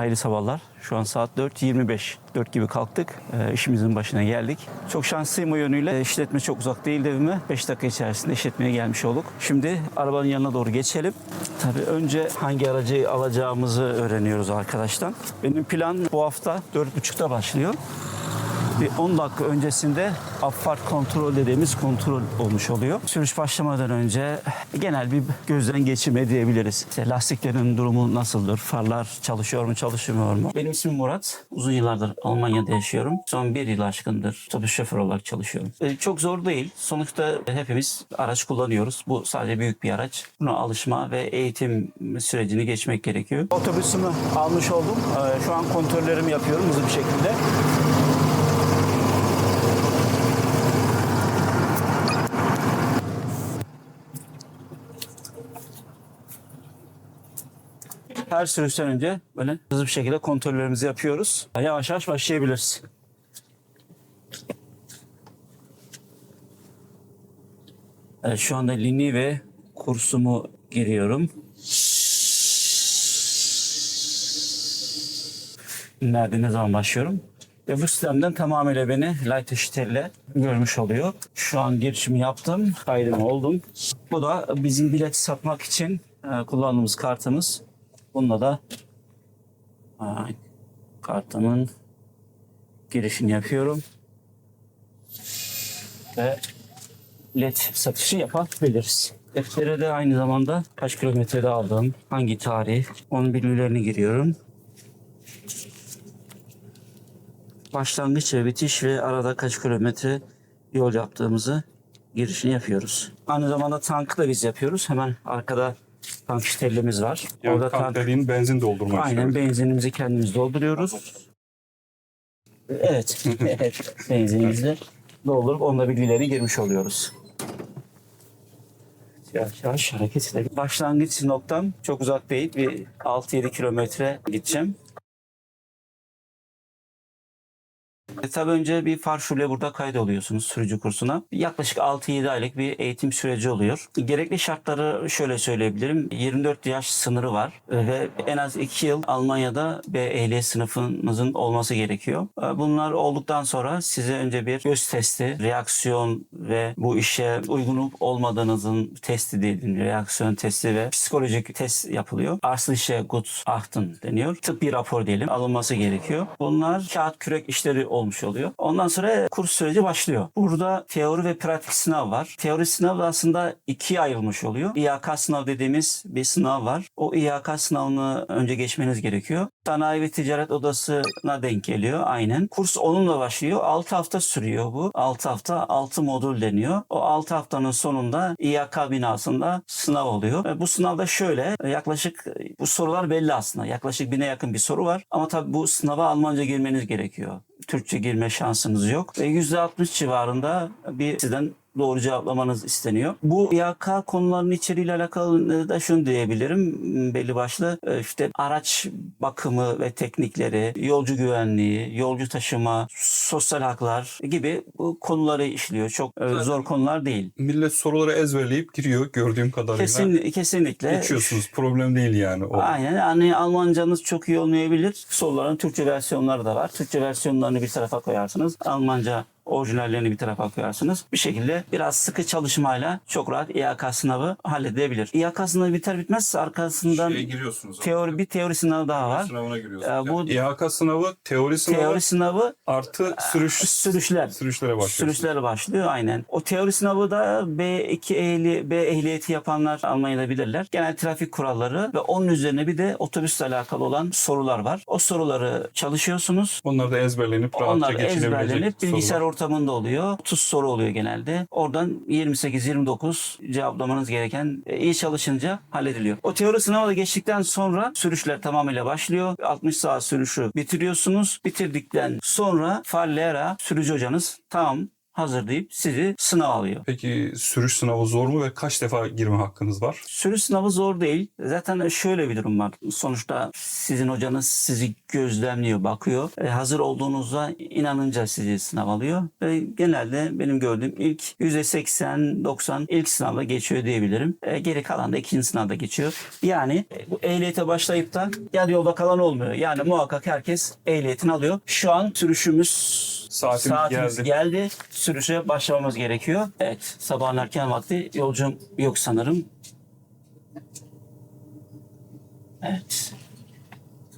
Hayırlı sabahlar. Şu an saat 4.25. 4 gibi kalktık. Ee, işimizin başına geldik. Çok şanslıyım o yönüyle. İşletme çok uzak değil evime. 5 dakika içerisinde işletmeye gelmiş olduk. Şimdi arabanın yanına doğru geçelim. Tabii önce hangi aracı alacağımızı öğreniyoruz arkadaştan. Benim plan bu hafta 4.30'da başlıyor. Bir 10 dakika öncesinde affart kontrol dediğimiz kontrol olmuş oluyor. Sürüş başlamadan önce genel bir gözden geçirme diyebiliriz. İşte lastiklerin durumu nasıldır? Farlar çalışıyor mu, çalışmıyor mu? Benim ismim Murat. Uzun yıllardır Almanya'da yaşıyorum. Son bir yıl aşkındır otobüs şoförü olarak çalışıyorum. Ee, çok zor değil. Sonuçta hepimiz araç kullanıyoruz. Bu sadece büyük bir araç. Buna alışma ve eğitim sürecini geçmek gerekiyor. Otobüsümü almış oldum. Ee, Şu an kontrollerimi yapıyorum hızlı bir şekilde. Her sürüşten önce böyle hızlı bir şekilde kontrollerimizi yapıyoruz. Yavaş yavaş başlayabiliriz. Evet, şu anda lini ve kursumu giriyorum. Nerede ne zaman başlıyorum? Ve bu sistemden tamamıyla beni light eşitlerle görmüş oluyor. Şu an girişimi yaptım, kaydımı oldum. Bu da bizim bilet satmak için e, kullandığımız kartımız. Bununla da kartımın girişini yapıyorum. Ve led satışı yapabiliriz. Deftere de aynı zamanda kaç kilometrede aldım, hangi tarih, onun bilgilerini giriyorum. Başlangıç ve bitiş ve arada kaç kilometre yol yaptığımızı girişini yapıyoruz. Aynı zamanda tankı da biz yapıyoruz. Hemen arkada tank işlerimiz var. Yani Orada tank tank, dediğin benzin doldurmak aynen için. benzinimizi kendimiz dolduruyoruz. Evet, evet benzinimizi doldurup onunla bilgilerini girmiş oluyoruz. Yavaş yavaş hareket edelim. Başlangıç noktam çok uzak değil. Bir 6-7 kilometre gideceğim. E, tabii önce bir far şule burada kaydoluyorsunuz sürücü kursuna. Yaklaşık 6-7 aylık bir eğitim süreci oluyor. Gerekli şartları şöyle söyleyebilirim. 24 yaş sınırı var E, ve en az 2 yıl Almanya'da B ehliyet sınıfınızın olması gerekiyor. E, Bunlar olduktan sonra size önce bir göz testi, reaksiyon ve bu işe uygun olmadığınızın testi diyelim. Reaksiyon testi ve psikolojik test yapılıyor. Arsliche gut achten deniyor. Tıbbi rapor diyelim alınması gerekiyor. Bunlar kağıt kürek işleri olmuş oluyor. Ondan sonra kurs süreci başlıyor. Burada teori ve pratik sınav var. Teori sınav da aslında ikiye ayrılmış oluyor. İYK sınav dediğimiz bir sınav var. O İYK sınavını önce geçmeniz gerekiyor. Sanayi ve Ticaret Odası'na denk geliyor aynen. Kurs onunla başlıyor. 6 hafta sürüyor bu. 6 hafta 6 modül deniyor. O 6 haftanın sonunda İYK binasında sınav oluyor. Ve bu sınavda şöyle yaklaşık bu sorular belli aslında. Yaklaşık bine yakın bir soru var. Ama tabii bu sınava Almanca girmeniz gerekiyor. Türkçe girme şansınız yok. Ve %60 civarında bir sizden doğru cevaplamanız isteniyor. Bu İYK konularının içeriğiyle alakalı da şunu diyebilirim belli başlı. e, işte araç bakımı ve teknikleri, yolcu güvenliği, yolcu taşıma, sosyal haklar gibi bu konuları işliyor. Çok e, zor konular değil. Millet soruları ezberleyip giriyor gördüğüm kadarıyla. Kesin, kesinlikle. Geçiyorsunuz. Problem değil yani. O. Aynen. Hani Almancanız çok iyi olmayabilir. Soruların Türkçe versiyonları da var. Türkçe versiyonlarını bir tarafa koyarsınız. Almanca orijinallerini bir tarafa koyarsınız. Bir şekilde biraz sıkı çalışmayla çok rahat İYK sınavı halledebilir. İYK sınavı biter bitmez arkasından Şeye giriyorsunuz. teori bir teori sınavı daha var. Sınavına giriyorsunuz. Ee, bu- İHK sınavı, teori sınavı Teori sınavı artı sürüş sürüşler. sürüşlere başlıyorsunuz. Sürüşler başlıyor aynen. O teori sınavı da B2 ehli, B ehliyeti yapanlar Almanya'da bilirler. Genel trafik kuralları ve onun üzerine bir de otobüsle alakalı olan sorular var. O soruları çalışıyorsunuz. Onlar da ezberlenip rahatça Onlar geçilebilecek ezberlenip bilgisayar sorular. Ortamında oluyor. 30 soru oluyor genelde. Oradan 28-29 cevaplamanız gereken e, iyi çalışınca hallediliyor. O teori sınavı da geçtikten sonra sürüşler tamamıyla başlıyor. 60 saat sürüşü bitiriyorsunuz. Bitirdikten sonra Fallera sürücü hocanız tamam hazırlayıp sizi sınav alıyor. Peki sürüş sınavı zor mu ve kaç defa girme hakkınız var? Sürüş sınavı zor değil. Zaten şöyle bir durum var. Sonuçta sizin hocanız sizi gözlemliyor, bakıyor. E, hazır olduğunuzda inanınca sizi sınav alıyor. Ve genelde benim gördüğüm ilk %80-90 ilk sınavda geçiyor diyebilirim. E, geri kalan da ikinci sınavda geçiyor. Yani e, bu ehliyete başlayıp da yarı yolda kalan olmuyor. Yani muhakkak herkes ehliyetini alıyor. Şu an sürüşümüz Saatimiz geldi. geldi. Sürüşe başlamamız gerekiyor. Evet, sabahın erken vakti yolcum yok sanırım. Evet.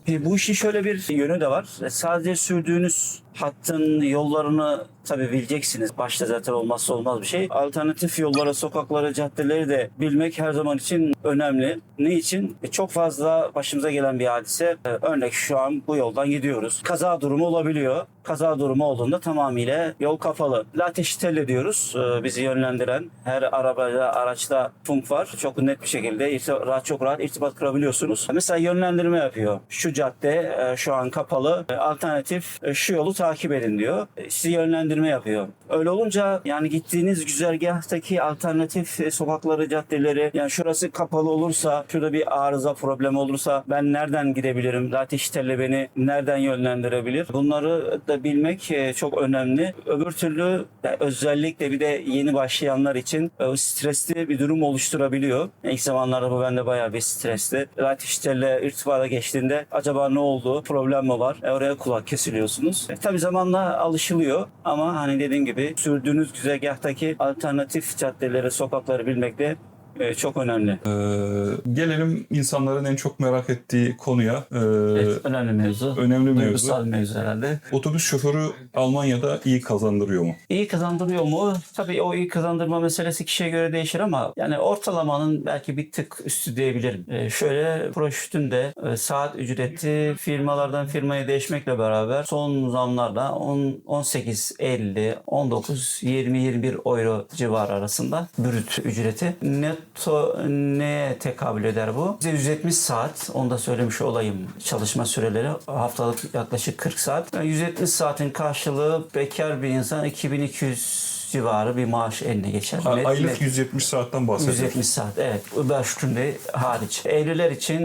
E, bu işin şöyle bir yönü de var. E, Sadece sürdüğünüz hattın yollarını tabii bileceksiniz. Başta zaten olmazsa olmaz bir şey. Alternatif yollara, sokaklara, caddeleri de bilmek her zaman için önemli. Ne için? E, çok fazla başımıza gelen bir hadise. E, örnek şu an bu yoldan gidiyoruz. Kaza durumu olabiliyor. Kaza durumu olduğunda tamamıyla yol kapalı. Lateş telle diyoruz. E, bizi yönlendiren her arabada, araçta funk var. Çok net bir şekilde rahat, çok rahat irtibat kurabiliyorsunuz. Mesela yönlendirme yapıyor. Şu cadde e, şu an kapalı. E, Alternatif e, şu yolu takip edin diyor. E, Sizi yönlendirme yapıyor. Öyle olunca yani gittiğiniz güzergahtaki alternatif e, sokakları, caddeleri yani şurası kapalı olursa, şurada bir arıza problem olursa ben nereden gidebilirim? Lateş telle beni nereden yönlendirebilir? Bunları da bilmek e, çok önemli. Öbür türlü özellikle bir de yeni başlayanlar için stresli bir durum oluşturabiliyor. İlk zamanlarda bu bende bayağı bir stresli. Lateş telle irtibata geçtiğinde acaba ne oldu? Problem mi var? E, oraya kulak kesiliyorsunuz. E, zamanla alışılıyor. Ama hani dediğim gibi sürdüğünüz güzergahtaki alternatif caddeleri, sokakları bilmek de e, çok önemli. Ee, gelelim insanların en çok merak ettiği konuya. Ee, Evet, önemli mevzu. önemli mevzu. Duygusal mevzu herhalde. Otobüs şoförü Almanya'da iyi kazandırıyor mu? İyi kazandırıyor mu? Tabii o iyi kazandırma meselesi kişiye göre değişir ama yani ortalamanın belki bir tık üstü diyebilirim. Ee, şöyle proşütünde e, saat ücreti firmalardan firmaya değişmekle beraber son zamlarda 10, 18, 50, 19, 20, 21 euro civarı arasında brüt ücreti. Netto neye tekabül eder bu? Bize 170 saat, onu da söylemiş olayım. Çalışma süreleri haftalık yaklaşık 40 saat. Yani 170 saatin karşılığı bekar bir insan 2200 civarı bir maaş eline geçer. A- Net- Aylık net. 170 saatten bahsediyoruz. 170 saat evet. Uber Stunde hariç. Evliler için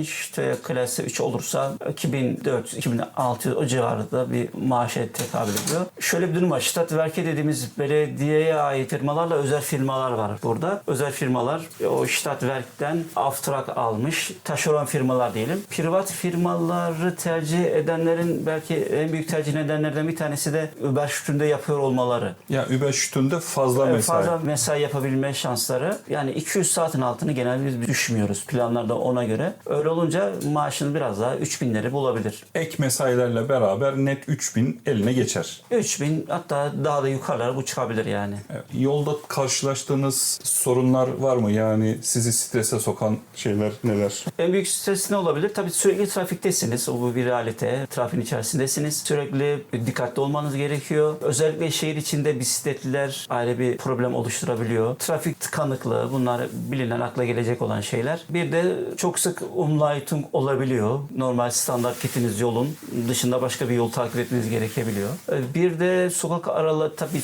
işte klası 3 olursa 2400-2600 o civarında bir maaşa tekabül ediyor. Şöyle bir durum var. Stadtwerke dediğimiz belediyeye ait firmalarla özel firmalar var burada. Özel firmalar o Stadtwerk'ten aftrak almış. Taşeron firmalar diyelim. Privat firmaları tercih edenlerin belki en büyük tercih nedenlerden bir tanesi de Uber yapıyor olmaları. Ya Uber Stünd'de fazla Evet, mesai. Fazla mesai yapabilme şansları. Yani 200 saatin altını genelde biz düşmüyoruz planlarda ona göre. Öyle olunca maaşını biraz daha 3000'leri bulabilir. Ek mesailerle beraber net 3000 eline geçer. 3000 hatta daha da yukarılara bu çıkabilir yani. Evet, Yolda karşılaştığınız sorunlar var mı? Yani sizi strese sokan şeyler neler? En büyük stres ne olabilir? Tabii sürekli trafiktesiniz. O bu bir realite. Trafiğin içerisindesiniz. Sürekli dikkatli olmanız gerekiyor. Özellikle şehir içinde bisikletliler ayrı bir problem oluşturabiliyor. Trafik tıkanıklığı bunlar bilinen akla gelecek olan şeyler. Bir de çok sık umleitung olabiliyor. Normal standart gittiğiniz yolun dışında başka bir yol takip etmeniz gerekebiliyor. Ee, Bir de sokak araları tabii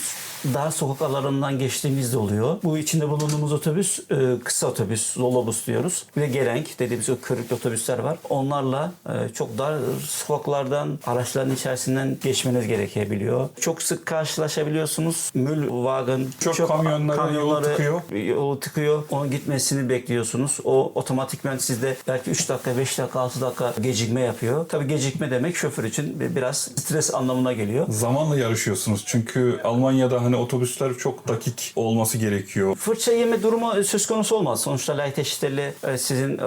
dar sokak aralarından geçtiğimiz de oluyor. Bu içinde bulunduğumuz otobüs e, kısa otobüs, zolobus diyoruz. Bir de gelenk dediğimiz o körüklü otobüsler var. Onlarla e, çok dar sokaklardan, araçların içerisinden geçmeniz gerekebiliyor. Çok sık karşılaşabiliyorsunuz. Müllwagen, Çok çöp kamyonları yolu tıkıyor. Yolu tıkıyor. Onun gitmesini bekliyorsunuz. O otomatikmen sizde belki 3 dakika, 5 dakika, 6 dakika gecikme yapıyor. Tabii gecikme demek şoför için bir- biraz stres anlamına geliyor. Zamanla yarışıyorsunuz. Çünkü Almanya'da hani otobüsler çok dakik olması gerekiyor. Fırça yeme durumu söz konusu olmaz. Sonuçta light eşitleri e, sizin e,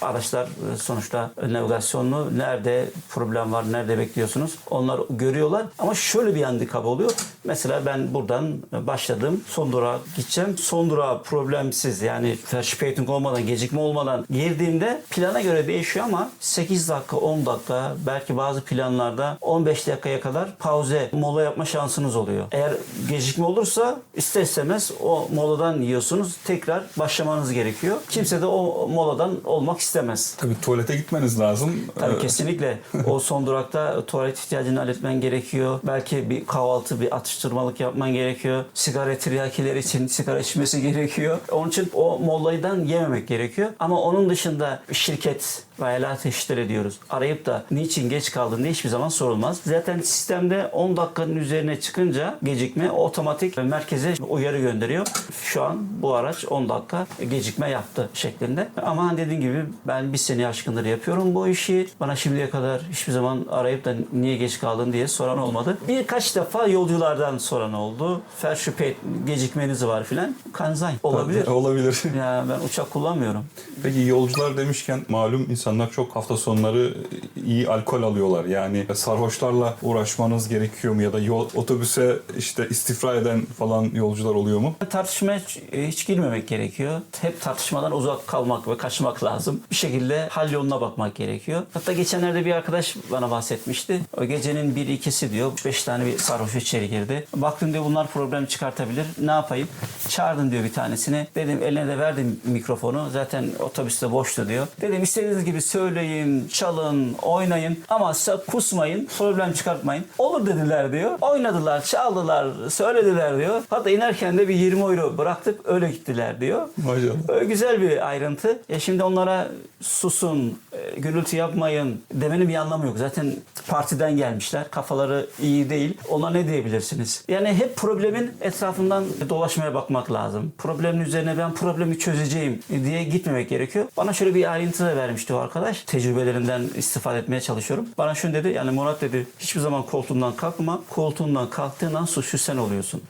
araçlar e, sonuçta navigasyonlu nerede problem var, nerede bekliyorsunuz onlar görüyorlar. Ama şöyle bir handikap oluyor. Mesela ben buradan başladım. Son durağa gideceğim. Son durağa problemsiz yani Verspätung olmadan, gecikme olmadan girdiğimde plana göre değişiyor ama 8 dakika, 10 dakika belki bazı planlarda 15 dakikaya kadar pauze, mola yapma şansınız oluyor. Eğer gecikme olursa ister istemez o moladan yiyorsunuz. Tekrar başlamanız gerekiyor. Kimse de o moladan olmak olmak istemez. Tabii tuvalete gitmeniz lazım. Tabii Ee, kesinlikle. O son durakta tuvalet ihtiyacını halletmen gerekiyor. Belki bir kahvaltı, bir atıştırmalık yapman gerekiyor. Sigara tiryakiler için sigara içmesi gerekiyor. Onun için o molaydan yememek gerekiyor. Ama onun dışında şirket veya teşhir ediyoruz. Arayıp da niçin geç kaldın diye hiçbir zaman sorulmaz. Zaten sistemde 10 dakikanın üzerine çıkınca gecikme otomatik merkeze uyarı gönderiyor. Şu an bu araç 10 dakika gecikme yaptı şeklinde. Ama hani dediğim gibi ben bir sene aşkındır yapıyorum bu işi. Bana şimdiye kadar hiçbir zaman arayıp da niye geç kaldın diye soran olmadı. Birkaç defa yolculardan soran oldu. Ferşüpet gecikmeniz var filan. Kanzay olabilir. Olabilir. Ya ben uçak kullanmıyorum. Peki yolcular demişken malum insanlar çok hafta sonları iyi alkol alıyorlar. Yani sarhoşlarla uğraşmanız gerekiyor mu ya da yol, otobüse işte istifra eden falan yolcular oluyor mu? Tartışmaya hiç, hiç girmemek gerekiyor. Hep tartışmadan uzak kalmak ve kaçmak lazım. Bir şekilde hal yoluna bakmak gerekiyor. Hatta geçenlerde bir arkadaş bana bahsetmişti. O gecenin bir ikisi diyor. Beş tane bir sarhoş içeri girdi. Baktım diyor bunlar problem çıkartabilir. Ne yapayım? Çağırdım diyor bir tanesini. Dedim eline de verdim mikrofonu. Zaten otobüste boştu diyor. Dedim istediğiniz gibi söyleyin, çalın, oynayın ama kusmayın, problem çıkartmayın. Olur dediler diyor. Oynadılar, çaldılar, söylediler diyor. Hatta inerken de bir 20 euro bıraktık öyle gittiler diyor. Maşallah. Öyle güzel bir ayrıntı. Ya şimdi onlara susun, e, gürültü yapmayın demenin bir anlamı yok. Zaten partiden gelmişler. Kafaları iyi değil. Ona ne diyebilirsiniz? Yani hep problemin etrafından dolaşmaya bakmak lazım. Problemin üzerine ben problemi çözeceğim diye gitmemek gerekiyor. Bana şöyle bir ayrıntı da vermişti o arkadaş. Tecrübelerinden istifade etmeye çalışıyorum. Bana şunu dedi. Yani Murat dedi hiçbir zaman koltuğundan kalkma. Koltuğundan kalktığından suçlu sen oluyorsun.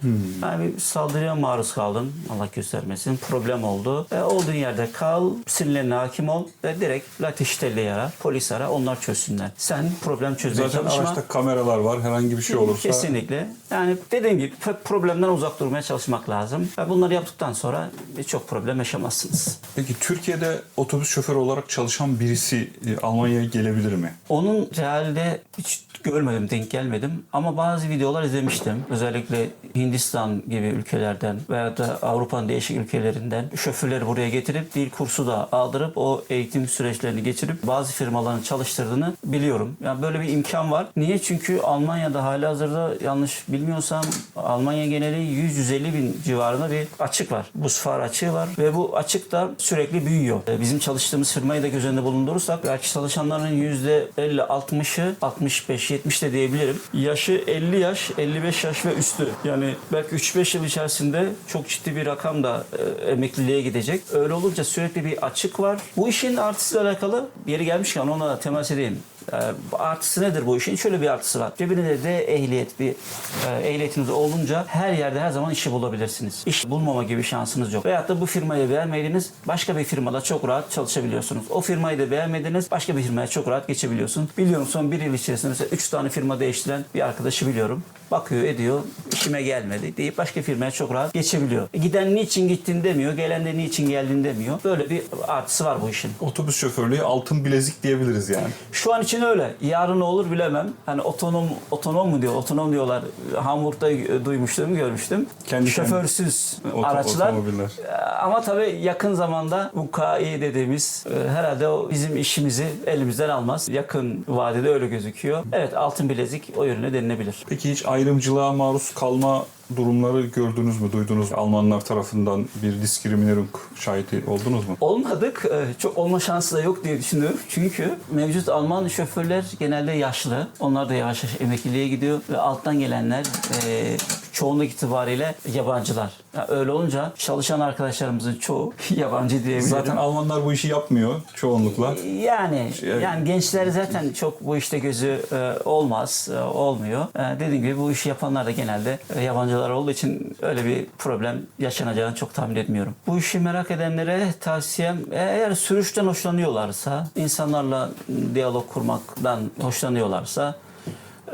Yani bir saldırıya maruz kaldın. Allah göstermesin. Problem oldu. E, olduğun yerde kal. Sinirlerine hakim ol. Ve direkt latiştelle ara. Polis ara. Onlar çözsünler. Sen problem çözmeye Zaten çalışma. araçta kameralar var. Herhangi bir şey olursa Kesinlikle. Yani dediğim gibi problemden uzak durmaya çalışmak lazım. Ve bunları yaptıktan sonra çok problem yaşamazsınız. Peki Türkiye'de otobüs şoförü olarak çalışan birisi e, Almanya'ya gelebilir mi? Onun realde hiç görmedim, denk gelmedim. Ama bazı videolar izlemiştim. Özellikle Hindistan gibi ülkelerden veya da Avrupa'nın değişik ülkelerinden şoförleri buraya getirip dil kursu da aldırıp o eğitim süreçlerini geçirip bazı firmaların çalıştırdığını biliyorum. Yani böyle bir imkan var. Niye? Çünkü Almanya'da halihazırda yanlış bilmiyorsam Almanya geneli 100-150 bin civarında bir açık var. Buz far açığı var ve bu açık da sürekli büyüyor. E, Bizim çalıştığımız firmayı da göz önünde bulundurursak belki çalışanların %50-60'ı 65-70 de diyebilirim. Yaşı 50 yaş, 55 yaş ve üstü. Yani belki 3-5 yıl içerisinde çok ciddi bir rakam da e, emekliliğe gidecek. Öyle olunca sürekli bir açık var. Bu işin artısıyla alakalı yeri gelmişken ona temas edeyim. E, artısı nedir bu işin? Şöyle bir artısı var. Cebinizde de ehliyet bir e, ehliyetiniz olunca her yerde her zaman işi bulabilirsiniz. İş bulmama gibi şansınız yok. Veyahut da bu firmayı beğenmediniz başka bir firmada çok rahat çalışabiliyorsunuz. O firmayı da beğenmediniz başka bir firmaya çok rahat geçebiliyorsunuz. Biliyorum son bir yıl içerisinde mesela 3 tane firma değiştiren bir arkadaşı biliyorum. Bakıyor ediyor işime gelmedi deyip başka firmaya çok rahat geçebiliyor. E, Giden niçin gittin demiyor. Gelen de niçin geldin demiyor. Böyle bir artısı var bu işin. Otobüs şoförlüğü altın bilezik diyebiliriz yani. Şu an için öyle. Yarın ne olur bilemem. Hani otonom otonom mu diyor? Otonom diyorlar. Hamburg'da e, duymuştum, görmüştüm. Kendi Şoförsüz Oto- araçlar. otomobiller. E, Ama tabii yakın zamanda bu KI dediğimiz e, herhalde o bizim işimizi elimizden almaz. Yakın vadede öyle gözüküyor. Evet altın bilezik o yönüne denilebilir. Peki hiç ayrımcılığa maruz kalma durumları gördünüz mü, duydunuz mu? Almanlar tarafından bir diskriminering şahidi oldunuz mu? Olmadık. Ee, Çok olma şansı da yok diye düşünüyorum. Çünkü mevcut Alman şoförler genelde yaşlı. Onlar da yavaş yavaş emekliliğe gidiyor. Ve alttan gelenler e, çoğunluk itibariyle yabancılar. Yani öyle olunca çalışan arkadaşlarımızın çoğu yabancı diyebilirim. Zaten Almanlar bu işi yapmıyor çoğunlukla. Yani Şey- yani gençler zaten çok bu işte gözü e, olmaz, e, olmuyor. E, dediğim gibi bu işi yapanlar da genelde e, yabancılar olduğu için öyle bir problem yaşanacağını çok tahmin etmiyorum. Bu işi merak edenlere tavsiyem eğer sürüşten hoşlanıyorlarsa, insanlarla diyalog kurmaktan hoşlanıyorlarsa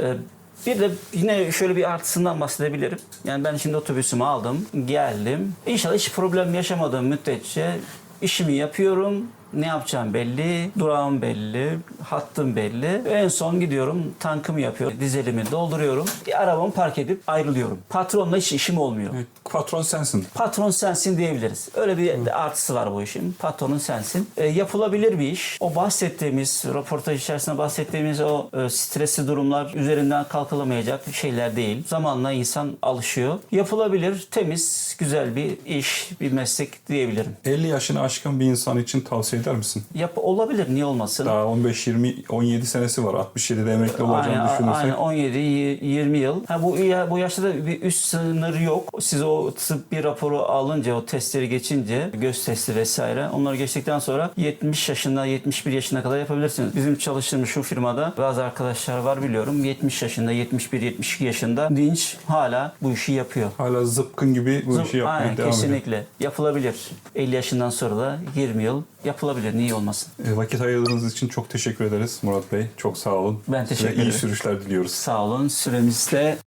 e, bir de yine şöyle bir artısından bahsedebilirim. Yani ben şimdi otobüsümü aldım, geldim. İnşallah hiç problem yaşamadığım müddetçe işimi yapıyorum. Ne yapacağım belli, durağım belli, hattım belli. En son gidiyorum tankımı yapıyorum, dizelimi dolduruyorum. Bir arabamı park edip ayrılıyorum. Patronla hiç işim olmuyor. Patron sensin. Patron sensin diyebiliriz. Öyle bir de artısı var bu işin. Patronun sensin. E, yapılabilir bir iş. O bahsettiğimiz, röportaj içerisinde bahsettiğimiz o e, stresli durumlar üzerinden kalkılamayacak şeyler değil. Zamanla insan alışıyor. Yapılabilir, temiz, güzel bir iş, bir meslek diyebilirim. 50 yaşını aşkın bir insan için tavsiye eder misin? Yap olabilir, niye olmasın? Daha 15 20 17 senesi var. 67'de emekli olacağını Aynen, düşünürsek. aynen 17 y- 20 yıl. Ha bu ya- bu yaşta da bir üst sınırı yok. Siz o tıbbi raporu alınca, o testleri geçince, göz testi vesaire, onları geçtikten sonra 70 yaşında, 71 yaşına kadar yapabilirsiniz. Bizim çalıştığımız şu firmada bazı arkadaşlar var biliyorum. 70 yaşında, 71 72 yaşında dinç hala bu işi yapıyor. Hala zıpkın gibi bu işi yapmaya Aynen, devam ediyor. kesinlikle. Yapılabilir. 50 yaşından sonra da 20 yıl yapılabilir. Niye olmasın? E, Vakit ayırdığınız için çok teşekkür ederiz Murat Bey. Çok sağ olun. Ben Size teşekkür iyi ederim. sürüşler diliyoruz. Sağ olun. Süremiz de